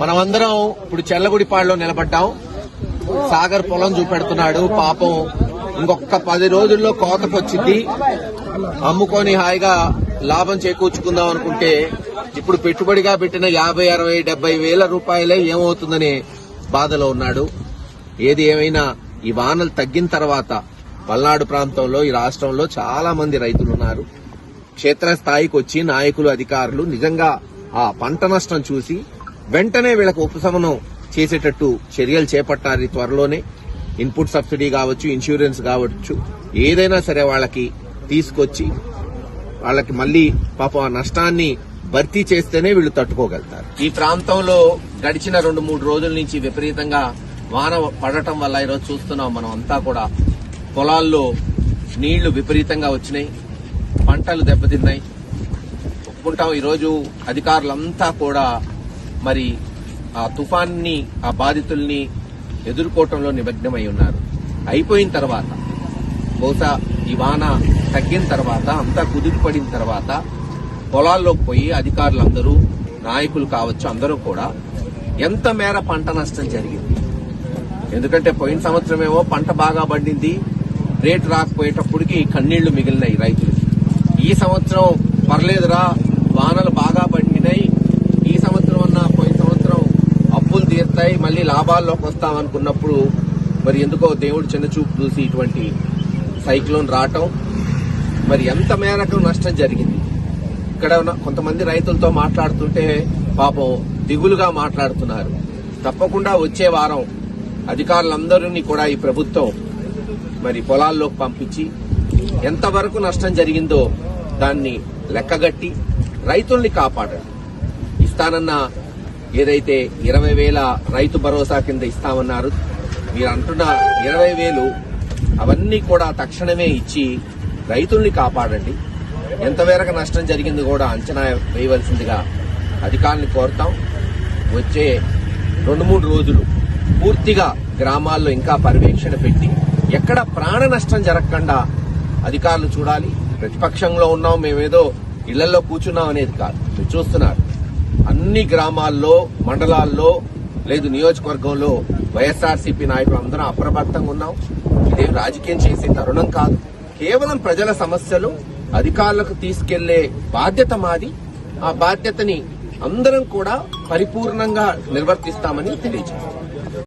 మనమందరం ఇప్పుడు చెల్లగుడిపాడులో నిలబడ్డాం. సాగర్ పొలం చూపెడుతున్నాడు. పాపం ఇంకొక పది రోజుల్లో కోతకొచ్చింది. అమ్ముకొని హాయిగా లాభం చేకూర్చుకుందాం అనుకుంటే ఇప్పుడు పెట్టుబడిగా పెట్టిన యాభై అరవై డెబ్బై వేల రూపాయలే ఏమవుతుందనే బాధలో ఉన్నాడు. ఏది ఏమైనా ఈ వానలు తగ్గిన తర్వాత పల్నాడు ప్రాంతంలో ఈ రాష్ట్రంలో చాలా మంది రైతులు ఉన్నారు. క్షేత్రస్థాయికి వచ్చి నాయకులు అధికారులు నిజంగా ఆ పంట నష్టం చూసి వెంటనే వీళ్ళకు ఉపశమనం చేసేటట్టు చర్యలు చేపట్టాలి త్వరలోనే. ఇన్పుట్ సబ్సిడీ కావచ్చు ఇన్సూరెన్స్ కావచ్చు ఏదైనా సరే వాళ్ళకి తీసుకొచ్చి వాళ్ళకి మళ్ళీ పాపం ఆ నష్టాన్ని భర్తీ చేస్తేనే వీళ్ళు తట్టుకోగలుగుతారు. ఈ ప్రాంతంలో గడిచిన రెండు మూడు రోజుల నుంచి విపరీతంగా వాన పడటం వల్ల ఈరోజు చూస్తున్నాం మనం అంతా కూడా. పొలాల్లో నీళ్ళు విపరీతంగా వచ్చినాయి. పంటలు దెబ్బతిన్నాయి. ఒప్పుకుంటాం ఈరోజు అధికారులంతా కూడా మరి ఆ తుఫాన్ని ఆ బాధితుల్ని ఎదుర్కోవటంలో నిమగ్నమై ఉన్నారు. అయిపోయిన తర్వాత బహుశా ఈ వాన తగ్గిన తర్వాత అంతా కుదిరిపడిన తర్వాత పొలాల్లోకి పోయి అధికారులందరూ నాయకులు కావచ్చు అందరూ కూడా ఎంత మేర పంట నష్టం జరిగింది? ఎందుకంటే పోయిన సంవత్సరమేమో పంట బాగా పండింది రేటు రాకపోయేటప్పటికి కన్నీళ్ళు మిగిలినాయి రైతులు ఈ సంవత్సరం పర్లేదురా వానలు బాగా పండినాయి. ఈ సంవత్సరం అన్నా పోయిన సంవత్సరం అప్పులు తీరుతాయి మళ్ళీ లాభాల్లోకి వస్తాం అనుకున్నప్పుడు మరి ఎందుకో దేవుడు చిన్న చూపు చూసి ఇటువంటి సైక్లోన్ రావటం. మరి ఎంత మేరకు నష్టం జరిగింది. ఇక్కడ ఉన్న కొంతమంది రైతులతో మాట్లాడుతుంటే పాపం దిగులుగా మాట్లాడుతున్నారు. తప్పకుండా వచ్చే వారం అధికారులందరినీ కూడా ఈ ప్రభుత్వం మరి పొలాల్లోకి పంపించి ఎంతవరకు నష్టం జరిగిందో దాన్ని లెక్కగట్టి రైతుల్ని కాపాడండి. ఇస్తానన్న ఏదైతే ఇరవై వేల రైతు భరోసా కింద ఇస్తామన్నారు మీరు అంటున్న ఇరవై వేలు అవన్నీ కూడా తక్షణమే ఇచ్చి రైతుల్ని కాపాడండి. ఎంతవరకు నష్టం జరిగింది కూడా అంచనా వేయవలసిందిగా అధికారుల్ని కోరుతాం. వచ్చే రెండు మూడు రోజులు పూర్తిగా గ్రామాల్లో ఇంకా పర్యవేక్షణ పెట్టి ఎక్కడ ప్రాణ నష్టం జరగకుండా అధికారులు చూడాలి. ప్రతిపక్షంలో ఉన్నాం మేమేదో ఇళ్ళలో కూర్చున్నాం అనేది కాదు. మీరు చూస్తున్నారు. అన్ని గ్రామాల్లో మండలాల్లో లేదు నియోజకవర్గంలో వైఎస్ఆర్సీపీ నాయకులు అందరం అప్రమత్తంగా ఉన్నాం. ఇదేం రాజకీయం చేసే తరుణం కాదు. కేవలం ప్రజల సమస్యలు అధికారులకు తీసుకెళ్ళే బాధ్యత మాది. ఆ బాధ్యతని అందరం కూడా పరిపూర్ణంగా నిర్వర్తిస్తామని తెలియజేస్తాం